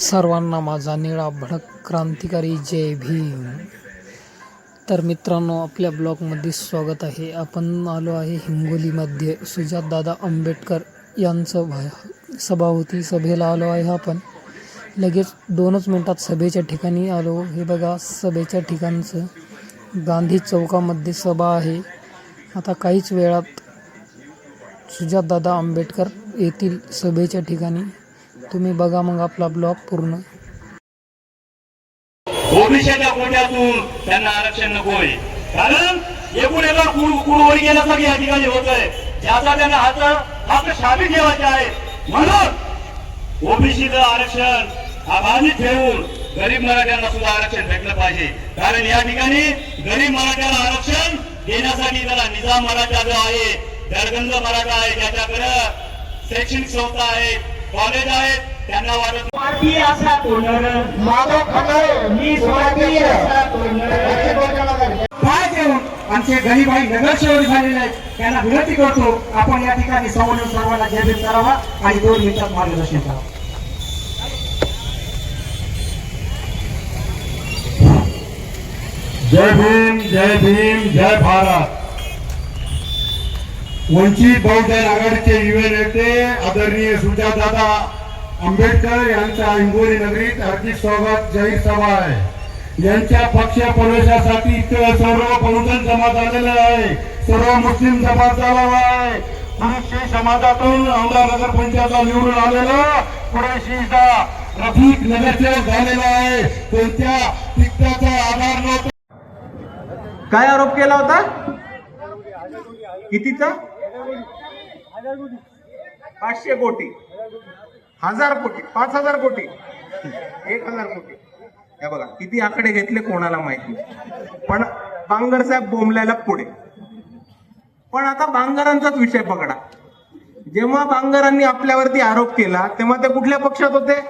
सर्वांना माझा निळा भडक क्रांतिकारी जय भीम. तर मित्रांनो आपल्या ब्लॉगमध्ये स्वागत आहे. आपण आलो आहे हिंगोलीमध्ये. सुजातदादा आंबेडकर यांचं भा सभा होती सभेला आलो आहे आपण. लगेच दोनच मिनटात सभेच्या ठिकाणी आलो. हे बघा सभेच्या ठिकाणचं गांधी चौकामध्ये सभा आहे. आता काहीच वेळात सुजातदादा आंबेडकर येथील सभेच्या ठिकाणी. तुम्ही बघा मग आपला ब्लॉग पूर्ण. ओबीसीच्या कोट्यातून त्यांना आरक्षण नकोय. कारण एकूण एका कुड कुडवर गेल्यासारखं या ठिकाणी होत आहे. ज्याचा त्यांना हात हात शाबी ठेवायचे आहे म्हणून ओबीसीचं आरक्षण अबाधित ठेवून गरीब मराठ्यांना सुद्धा आरक्षण भेटलं पाहिजे. कारण या ठिकाणी गरीब मराठ्याला आरक्षण देण्यासाठी त्याला निजाम मराठा जो आहे दरगंज मराठा आहे ज्याच्याकडे शैक्षणिक संस्था आहेत कॉलेज आहेत त्यांना वाटत असा माधव खंडाळे मी असा पाय देऊन आमचे गरीब आणि नगरसेवक झालेले आहेत. त्यांना विनंती करतो आपण या ठिकाणी समोरून सर्वांना जयभीम करावा आणि दोन मिनिटात मार्गदर्शन करावं जय भीम जय भीम जय भारत. वंचित बहुजन आघाडीचे युवे नेते आदरणीय सुजातदादा आंबेडकर यांच्या हिंगोली नगरीत हार्दिक स्वागत जाहीर सभा आहे यांच्या पक्ष प्रवेशासाठी इथं सर्व बहुजन समाज आलेला आहे. सर्व मुस्लिम समाज आलेला आहे. कुरेशी समाजातून औंधा नगर पंचायतला निवडून आलेला कुरेशीचा रफिक नगरसेवक झालेला आहे. त्यांच्या तिकटाचा आधार नव्हता. काय आरोप केला होता? कितीचा? पाचशे कोटी. हजार कोटी पाच हजार कोटी. एक हजार कोटी. हे बघा किती आकडे घेतले कोणाला माहिती? पण बांगर साहेब बोंबल्याला पुढे. पण आता बांगरांचाच विषय पकडा. जेव्हा बांगरांनी आपल्यावरती आरोप केला तेव्हा ते कुठल्या पक्षात होते?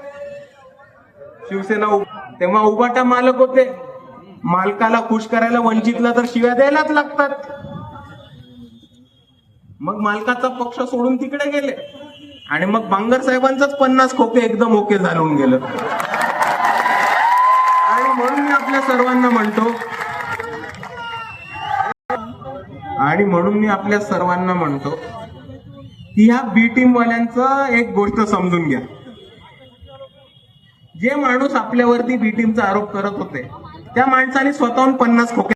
शिवसेना तेव्हा उबाटा मालक होते. मालकाला खुश करायला वंचितला तर शिव्या द्यायलाच लागतात. मग मालकाचा पक्ष सोडून तिकडे गेले. आणि मग बांगर साहेबांचाच पन्नास खोके एकदम ओके झालून गेलं. आणि म्हणून मी आपल्या सर्वांना म्हणतो आणि म्हणून मी आपल्या सर्वांना म्हणतो की ह्या बी टीम वाल्यांचं एक गोष्ट समजून घ्या. जे माणूस आपल्यावरती बी टीमचा आरोप करत होते त्या माणसाने स्वतःहून पन्नास खोके